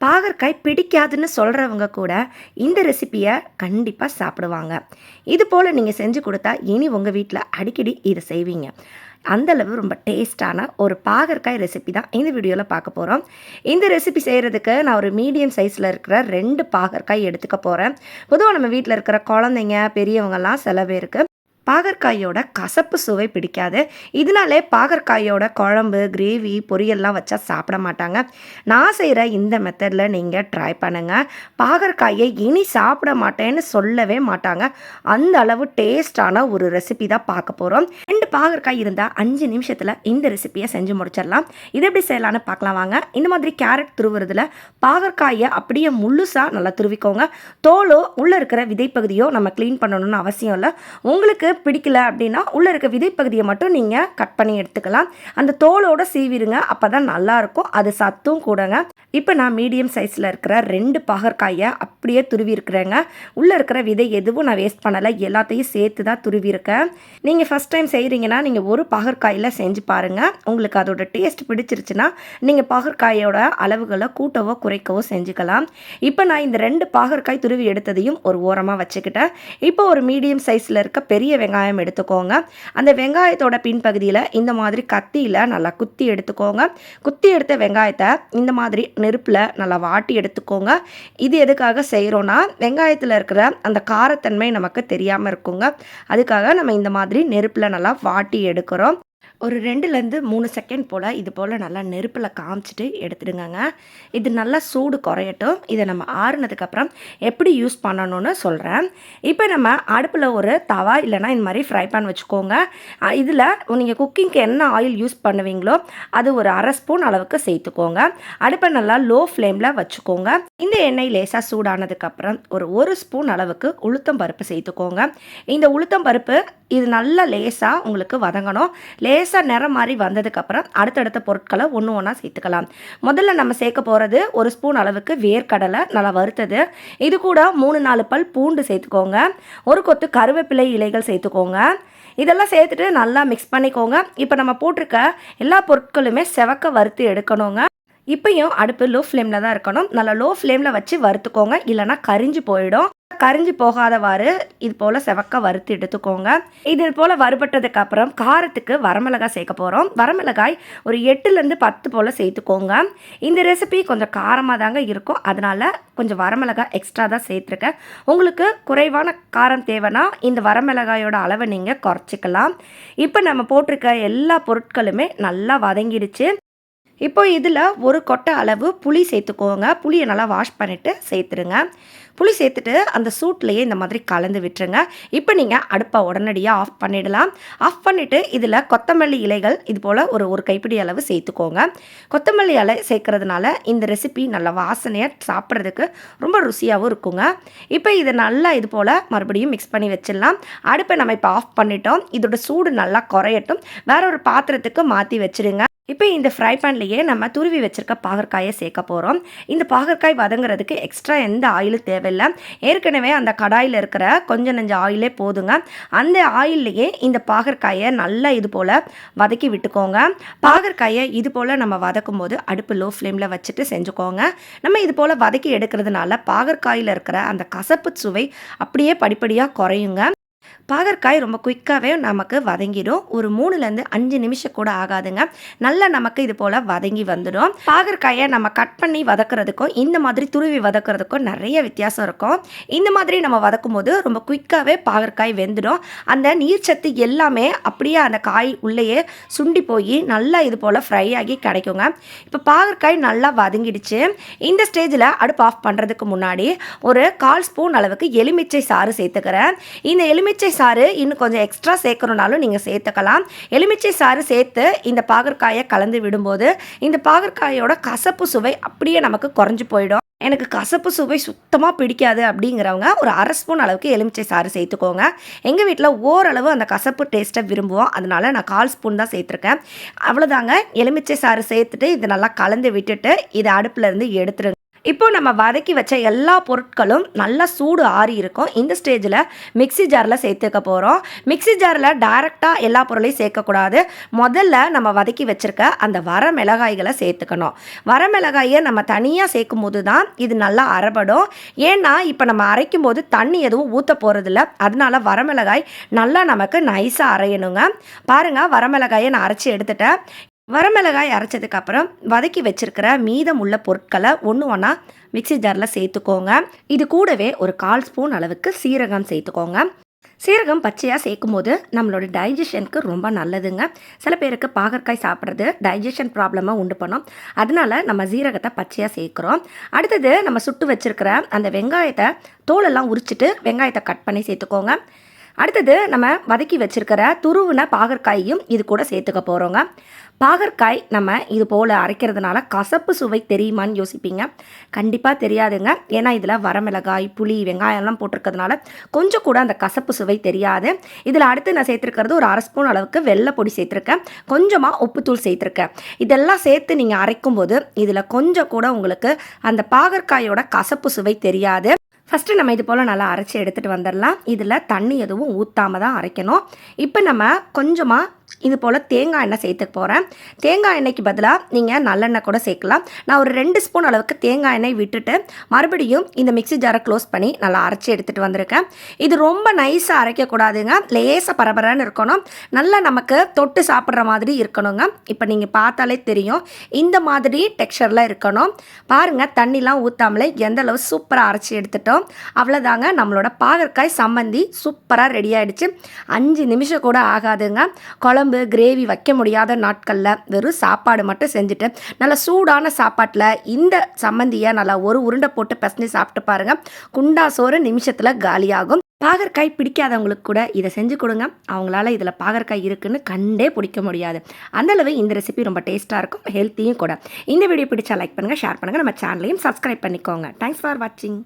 பாகற்காய் பிடிக்காதுன்னு சொல்கிறவங்க கூட இந்த ரெசிப்பியை கண்டிப்பாக சாப்பிடுவாங்க. இது போல் நீங்கள் செஞ்சு கொடுத்தா இனி உங்கள் வீட்டில் அடிக்கடி இதை செய்வீங்க. அந்தளவு ரொம்ப டேஸ்டான ஒரு பாகற்காய் ரெசிபி தான் இந்த வீடியோவில் பார்க்க போகிறோம் இந்த ரெசிபி செய்கிறதுக்கு நான் ஒரு மீடியம் சைஸில் இருக்கிற ரெண்டு பாகற்காய் எடுத்துக்க போகிறேன் பொதுவாக நம்ம வீட்டில் இருக்கிற குழந்தைங்க பெரியவங்கெல்லாம் சில பேருக்கு பாகற்காயோட கசப்பு சுவை பிடிக்காது. இதனாலே பாகற்காயோட குழம்பு கிரேவி பொரியல்லாம் வச்சா சாப்பிட மாட்டாங்க. நான் செய்கிற இந்த மெத்தடில் நீங்கள் ட்ரை பண்ணுங்கள் பாகற்காயை இனி சாப்பிட மாட்டேன்னு சொல்லவே மாட்டாங்க. அந்த அளவு டேஸ்டான ஒரு ரெசிபி தான் பார்க்க போகிறோம் ரெண்டு பாகற்காய் இருந்தால் அஞ்சு நிமிஷத்தில் இந்த ரெசிபியை செஞ்சு முடிச்சிடலாம். இது எப்படி செய்யலான்னு பார்க்கலாம் வாங்க. இந்த மாதிரி கேரட் துருவுறதுல பாகற்காயை அப்படியே முழுசாக நல்லா துருவிக்கோங்க. தோலோ உள்ளே இருக்கிற விதைப்பகுதியோ நம்ம க்ளீன் பண்ணணும்னு அவசியம் இல்லை. உங்களுக்கு பிடிக்கல அப்படின்னா உள்ளே இருக்க விதைப்பகுதியை மட்டும் நீங்கள் கட் பண்ணி எடுத்துக்கலாம். அந்த தோலோட சீவிடுங்க அப்போ தான் நல்லாயிருக்கும் அது சத்தும் கூடங்க. இப்போ நான் மீடியம் சைஸில் இருக்கிற ரெண்டு பாகற்காயை அப்படியே துருவி இருக்கிறேங்க. உள்ளே இருக்கிற விதை எதுவும் நான் வேஸ்ட் பண்ணலை. எல்லாத்தையும் சேர்த்து தான் துருவி இருக்கேன். நீங்கள் ஃபஸ்ட் டைம் செய்கிறீங்கன்னா நீங்கள் ஒரு பாகற்காயில் செஞ்சு பாருங்கள் உங்களுக்கு அதோட டேஸ்ட் பிடிச்சிருச்சுன்னா நீங்கள் பாகற்காயோட அளவுகளை கூட்டவோ குறைக்கவோ செஞ்சுக்கலாம். இப்போ நான் இந்த ரெண்டு பாகற்காய் துருவி எடுத்ததையும் ஒரு ஓரமாக வச்சுக்கிட்டேன். இப்போ ஒரு மீடியம் சைஸில் இருக்க பெரிய வெங்காயம் எடுத்துக்கோங்க. அந்த வெங்காயத்தோட பின்பகுதியில் இந்த மாதிரி கத்தியில் நல்லா குத்தி எடுத்துக்கோங்க. குத்தி எடுத்த வெங்காயத்தை இந்த மாதிரி நெருப்பில் நல்லா வாட்டி எடுத்துக்கோங்க. இது எதுக்காக செய்கிறோன்னா வெங்காயத்தில் இருக்கிற அந்த காரத்தன்மை நமக்கு தெரியாமல் இருக்குங்க. அதுக்காக நம்ம இந்த மாதிரி நெருப்பில் நல்லா வாட்டி எடுக்கிறோம். ஒரு ரெண்டுலேருந்து மூணு செகண்ட் போல் இது போல் நல்லா நெருப்பில் காமிச்சிட்டு எடுத்துடுங்கங்க. இது நல்லா சூடு குறையட்டும். இதை நம்ம ஆறுனதுக்கப்புறம் எப்படி யூஸ் பண்ணணும்னு சொல்கிறேன் இப்போ நம்ம அடுப்பில் ஒரு தவா இல்லைனா இந்த மாதிரி ஃப்ரை பேன் வச்சுக்கோங்க. இதில் நீங்கள் குக்கிங்க்கு என்ன ஆயில் யூஸ் பண்ணுவீங்களோ அது ஒரு அரை ஸ்பூன் அளவுக்கு சேர்த்துக்கோங்க. அடுப்பை நல்லா லோ ஃப்ளேமில் வச்சுக்கோங்க. இந்த எண்ணெய் லேசாக சூடானதுக்கப்புறம் ஒரு ஒரு ஸ்பூன் அளவுக்கு உளுத்தம் பருப்பு சேர்த்துக்கோங்க. இந்த உளுத்தம் பருப்பு இது நல்லா லேசாக உங்களுக்கு வதங்கணும். லேஸ் லேசாக நிறம் மாதிரி வந்ததுக்கப்புறம் அடுத்தடுத்த பொருட்களை ஒன்று ஒன்றா சேர்த்துக்கலாம். முதல்ல நம்ம சேர்க்க போகிறது ஒரு ஸ்பூன் அளவுக்கு வேர்க்கடலை நல்லா வறுத்தது. இது கூட மூணு நாலு பல் பூண்டு சேர்த்துக்கோங்க. ஒரு கொத்து கருவேப்பிலை இலைகள் சேர்த்துக்கோங்க. இதெல்லாம் சேர்த்துட்டு நல்லா மிக்ஸ் பண்ணிக்கோங்க. இப்போ நம்ம போட்டிருக்க எல்லா பொருட்களுமே செவக்க வறுத்து எடுக்கணுங்க. இப்பயும் அடுப்பு லோ ஃப்ளேமில் தான் இருக்கணும். நல்லா லோ ஃப்ளேமில் வச்சு வறுத்துக்கோங்க. இல்லைனா கரிஞ்சு போயிடும். கரிஞ்சு போகாதவாறு இது போல் செவக்க வறுத்து எடுத்துக்கோங்க. இது போல் வறுபட்டதுக்கு அப்புறம் காரத்துக்கு வரமிளகாய் சேர்க்க போகிறோம் வரமிளகாய் ஒரு எட்டுலேருந்து பத்து போல் சேர்த்துக்கோங்க. இந்த ரெசிபி கொஞ்சம் காரமாக தாங்க இருக்கும். அதனால் கொஞ்சம் வரமிளகாய் எக்ஸ்ட்ரா தான் சேர்த்துருக்கேன். உங்களுக்கு குறைவான காரம் தேவைன்னா இந்த வரமிளகாயோட அளவை நீங்கள் குறைச்சிக்கலாம். இப்போ நம்ம போட்டிருக்க எல்லா பொருட்களுமே நல்லா வதங்கிடுச்சு. இப்போ இதில் ஒரு கொட்டை அளவு புளி சேர்த்துக்கோங்க. புளியை நல்லா வாஷ் பண்ணிவிட்டு சேர்த்துருங்க. புளி சேர்த்துட்டு அந்த சூட்லேயே இந்த மாதிரி கலந்து விட்டுருங்க. இப்போ நீங்கள் அடுப்பை உடனடியாக ஆஃப் பண்ணிடலாம். ஆஃப் பண்ணிவிட்டு இதில் கொத்தமல்லி இலைகள் இது போல் ஒரு ஒரு கைப்பிடி அளவு சேர்த்துக்கோங்க. கொத்தமல்லி இலை சேர்க்கறதுனால இந்த ரெசிபி நல்ல வாசனையாக சாப்பிட்றதுக்கு ரொம்ப ருசியாகவும் இருக்குங்க. இப்போ இதை நல்லா இது போல் மறுபடியும் மிக்ஸ் பண்ணி வச்சிடலாம். அடுப்பை நம்ம இப்போ ஆஃப் பண்ணிட்டோம். இதோட சூடு நல்லா குறையட்டும். வேற ஒரு பாத்திரத்துக்கு மாற்றி வச்சிடுங்க இப்போ இந்த ஃப்ரை பேன்லேயே நம்ம துருவி வச்சுருக்க பாகற்காயை சேர்க்க போகிறோம் இந்த பாகற்காய் வதங்குறதுக்கு எக்ஸ்ட்ரா எந்த ஆயிலும் தேவையில்லை. ஏற்கனவே அந்த கடாயில் இருக்கிற கொஞ்சம் நஞ்ச ஆயிலே போதுங்க. அந்த ஆயில்லையே இந்த பாகற்காயை நல்லா இது போல் வதக்கி விட்டுக்கோங்க. பாகற்காயை இது போல் நம்ம வதக்கும் போது அடுப்பு லோ ஃப்ளேமில் வச்சுட்டு செஞ்சுக்கோங்க. நம்ம இது போல் வதக்கி எடுக்கிறதுனால பாகற்காயில் இருக்கிற அந்த கசப்பு சுவை அப்படியே படிப்படியாக குறையுங்க. பாகற்காய் ரொம்ப குயிக்காகவே நமக்கு வதங்கிடும். ஒரு மூணுலேருந்து அஞ்சு நிமிஷம் கூட ஆகாதுங்க. நல்லா நமக்கு இது போல் வதங்கி வந்துடும். பாகற்காயை நம்ம கட் பண்ணி வதக்குறதுக்கும் இந்த மாதிரி துருவி வதக்குறதுக்கும் நிறைய வித்தியாசம் இருக்கும். இந்த மாதிரி நம்ம வதக்கும் போது ரொம்ப குயிக்காகவே பாகற்காய் வெந்துடும். அந்த நீர்ச்சத்து எல்லாமே அப்படியே அந்த காய் உள்ளேயே சுண்டி போய் நல்லா இது போல் ஃப்ரை ஆகி கிடைக்குங்க. இப்போ பாகற்காய் நல்லா வதங்கிடுச்சு. இந்த ஸ்டேஜில் அடுப்பு ஆஃப் பண்ணுறதுக்கு முன்னாடி ஒரு கால் ஸ்பூன் அளவுக்கு எலுமிச்சை சாறு சேர்த்துக்கிறேன். இந்த எலுமிச்சை சாறு இன்னும் கொஞ்சம் எக்ஸ்ட்ரா சேர்க்கணுனாலும் நீங்கள் சேர்த்துக்கலாம். எலுமிச்சை சாறு சேர்த்து இந்த பாகற்காயை கலந்து விடும்போது இந்த பாகற்காயோட கசப்பு சுவை அப்படியே நமக்கு குறைஞ்சி போயிடும். எனக்கு கசப்பு சுவை சுத்தமாக பிடிக்காது அப்படிங்கிறவங்க ஒரு அரை ஸ்பூன் அளவுக்கு எலுமிச்சை சாறு சேர்த்துக்கோங்க. எங்கள் வீட்டில் ஓரளவு அந்த கசப்பு டேஸ்ட்டை விரும்புவோம். அதனால் நான் கால் ஸ்பூன் தான் சேர்த்துருக்கேன். அவ்வளோதாங்க எலுமிச்சை சாறு சேர்த்துட்டு இது நல்லா கலந்து விட்டுட்டு இதை அடுப்பிலேருந்து எடுத்துருங்க. இப்போ நம்ம வதக்கி வச்ச எல்லா பொருட்களும் நல்லா சூடு ஆறி இருக்கும். இந்த ஸ்டேஜில் மிக்ஸி ஜாரில் சேர்த்துக்க போகிறோம் மிக்ஸி ஜாரில் டைரெக்டாக எல்லா பொருளையும் சேர்க்கக்கூடாது. முதல்ல நம்ம வதக்கி வச்சிருக்க அந்த வர மிளகாய்களை சேர்த்துக்கணும். வர மிளகாயை நம்ம தனியாக சேர்க்கும் போது தான் இது நல்லா அரைபடும் ஏன்னா இப்போ நம்ம அரைக்கும் போது தண்ணி எதுவும் ஊற்ற போகிறதில்ல அதனால வரமிளகாய் நல்லா நமக்கு நைஸாக அரையணுங்க. பாருங்கள் வரமிளகாயை நான் அரைச்சி எடுத்துட்டேன். வரமிளகாய் அரைச்சதுக்கப்புறம் வதக்கி வச்சிருக்கிற மீதம் உள்ள பொருட்களை ஒன்று ஒன்றா மிக்ஸி ஜாரில் சேர்த்துக்கோங்க. இது கூடவே ஒரு கால் ஸ்பூன் அளவுக்கு சீரகம் சேர்த்துக்கோங்க. சீரகம் பச்சையாக சேர்க்கும் போது நம்மளோட டைஜஷனுக்கு ரொம்ப நல்லதுங்க. சில பேருக்கு பாகற்காய் சாப்பிட்றது டைஜஷன் ப்ராப்ளமாக உண்டு பண்ணோம். அதனால நம்ம சீரகத்தை பச்சையாக சேர்க்குறோம். அடுத்தது நம்ம சுட்டு வச்சிருக்கிற அந்த வெங்காயத்தை தோலெல்லாம் உரிச்சிட்டு வெங்காயத்தை கட் பண்ணி சேர்த்துக்கோங்க. அடுத்தது நம்ம வதக்கி வச்சிருக்கிற துருவின பாகற்காயையும் இது கூட சேர்த்துக்க போகிறோங்க பாகற்காய் நம்ம இது போல் அரைக்கிறதுனால கசப்பு சுவை தெரியுமான்னு யோசிப்பீங்க. கண்டிப்பாக தெரியாதுங்க. ஏன்னா இதில் வரமிளகாய் புளி வெங்காயம்லாம் போட்டிருக்கிறதுனால கொஞ்சம் கூட அந்த கசப்பு சுவை தெரியாது. இதில் அடுத்து நான் சேர்த்துருக்கிறது ஒரு அரை ஸ்பூன் அளவுக்கு வெள்ளை பொடி சேர்த்துருக்கேன். கொஞ்சமாக உப்புத்தூள் சேர்த்துருக்கேன். இதெல்லாம் சேர்த்து நீங்கள் அரைக்கும் போது இதில் கொஞ்சம் கூட உங்களுக்கு அந்த பாகற்காயோட கசப்பு சுவை தெரியாது. ஃபஸ்ட்டு நம்ம இது போல் நல்லா அரைச்சி எடுத்துகிட்டு வந்துடலாம் இதில் தண்ணி எதுவும் ஊற்றாம தான் அரைக்கணும். இப்போ நம்ம கொஞ்சமாக இது போல் தேங்காய் எண்ணெய் சேர்த்துக்க போகிறேன் தேங்காய் எண்ணெய்க்கு பதிலாக நீங்கள் நல்லெண்ணெய் கூட சேர்க்கலாம். நான் ஒரு ரெண்டு ஸ்பூன் அளவுக்கு தேங்காய் எண்ணெய் விட்டுட்டு மறுபடியும் இந்த மிக்ஸி ஜாரை க்ளோஸ் பண்ணி நல்லா அரைச்சி எடுத்துகிட்டு வந்திருக்கேன். இது ரொம்ப நைஸாக அரைக்கக்கூடாதுங்க. லேசாக பரபரன்னு இருக்கணும். நல்லா நமக்கு தொட்டு சாப்பிட்ற மாதிரி இருக்கணுங்க. இப்போ நீங்கள் பார்த்தாலே தெரியும். இந்த மாதிரி டெக்ஸ்டரில் இருக்கணும். பாருங்கள் தண்ணிலாம் ஊற்றாமலே எந்த அளவு சூப்பராக அரைச்சி எடுத்துட்டோம். அவ்வளோதாங்க நம்மளோட பாகற்காய் சம்மந்தி சூப்பராக ரெடி ஆகிடுச்சு அஞ்சு நிமிஷம் கூட ஆகாதுங்க. குழம்பு கிரேவி வைக்க முடியாத நாட்களில் வெறும் சாப்பாடு மட்டும் செஞ்சுட்டு நல்லா சூடான சாப்பாட்டில் இந்த சம்மந்தியை நல்லா ஒரு உருண்டை போட்டு பிசைஞ்சு சாப்பிட்டு பாருங்கள் குண்டா சோறு நிமிஷத்தில் காலியாகும். பாகற்காய் பிடிக்காதவங்களுக்கு கூட இதை செஞ்சு கொடுங்க. அவங்களால இதில் பாகற்காய் இருக்குன்னு கண்டே பிடிக்க முடியாது. அந்தளவு இந்த ரெசிபி ரொம்ப டேஸ்ட்டாக இருக்கும் ஹெல்த்தியும் கூட. இந்த வீடியோ பிடிச்சா லைக் பண்ணுங்கள் ஷேர் பண்ணுங்கள் நம்ம சேனலையும் சப்ஸ்கிரைப் பண்ணிக்கோங்க. தேங்க்ஸ் ஃபார் வாட்சிங்